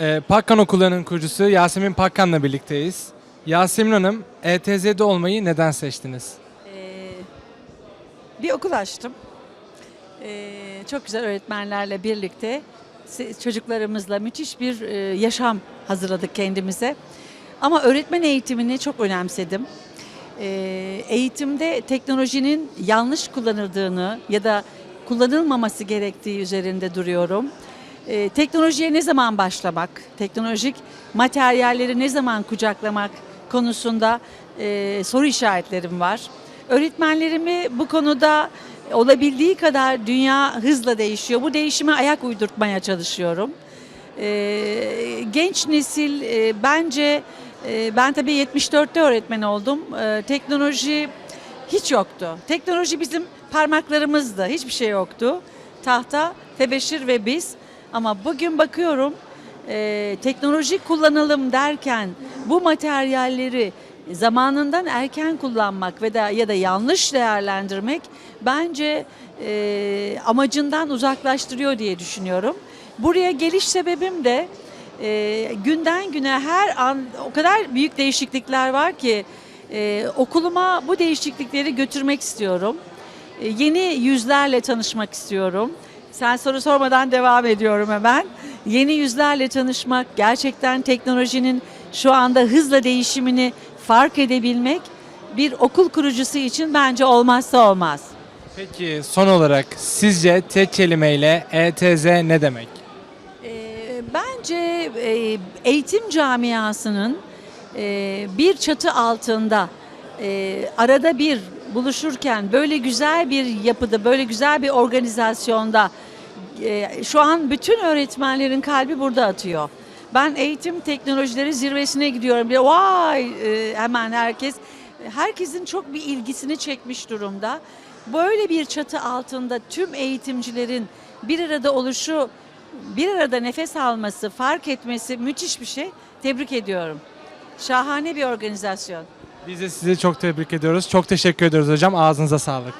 Ee, Pakkan Okulları'nın kurucusu Yasemin Pakkan'la birlikteyiz. Yasemin Hanım, ETZ'de olmayı neden seçtiniz? Ee, bir okul açtım. Ee, çok güzel öğretmenlerle birlikte çocuklarımızla müthiş bir e, yaşam hazırladık kendimize. Ama öğretmen eğitimini çok önemsedim. Ee, eğitimde teknolojinin yanlış kullanıldığını ya da kullanılmaması gerektiği üzerinde duruyorum. Ee, teknolojiye ne zaman başlamak, teknolojik materyalleri ne zaman kucaklamak konusunda e, soru işaretlerim var. Öğretmenlerimi bu konuda olabildiği kadar dünya hızla değişiyor. Bu değişime ayak uydurtmaya çalışıyorum. Ee, genç nesil e, bence e, ben tabii 74'te öğretmen oldum. Ee, teknoloji hiç yoktu. Teknoloji bizim parmaklarımızdı. Hiçbir şey yoktu. Tahta, tebeşir ve biz. Ama bugün bakıyorum e, teknoloji kullanalım derken bu materyalleri zamanından erken kullanmak ve da ya da yanlış değerlendirmek bence e, amacından uzaklaştırıyor diye düşünüyorum. Buraya geliş sebebim de e, günden güne her an o kadar büyük değişiklikler var ki e, okuluma bu değişiklikleri götürmek istiyorum. E, yeni yüzlerle tanışmak istiyorum. Sen soru sormadan devam ediyorum hemen. Yeni yüzlerle tanışmak, gerçekten teknolojinin şu anda hızla değişimini fark edebilmek bir okul kurucusu için bence olmazsa olmaz. Peki son olarak sizce tek kelimeyle ETZ ne demek? Ee, Bence e, eğitim camiasının e, bir çatı altında e, arada bir buluşurken böyle güzel bir yapıda, böyle güzel bir organizasyonda e, şu an bütün öğretmenlerin kalbi burada atıyor. Ben eğitim teknolojileri zirvesine gidiyorum. Bir vay e, hemen herkes herkesin çok bir ilgisini çekmiş durumda. Böyle bir çatı altında tüm eğitimcilerin bir arada oluşu, bir arada nefes alması, fark etmesi müthiş bir şey. Tebrik ediyorum. Şahane bir organizasyon. Biz de sizi çok tebrik ediyoruz. Çok teşekkür ediyoruz hocam. Ağzınıza sağlık.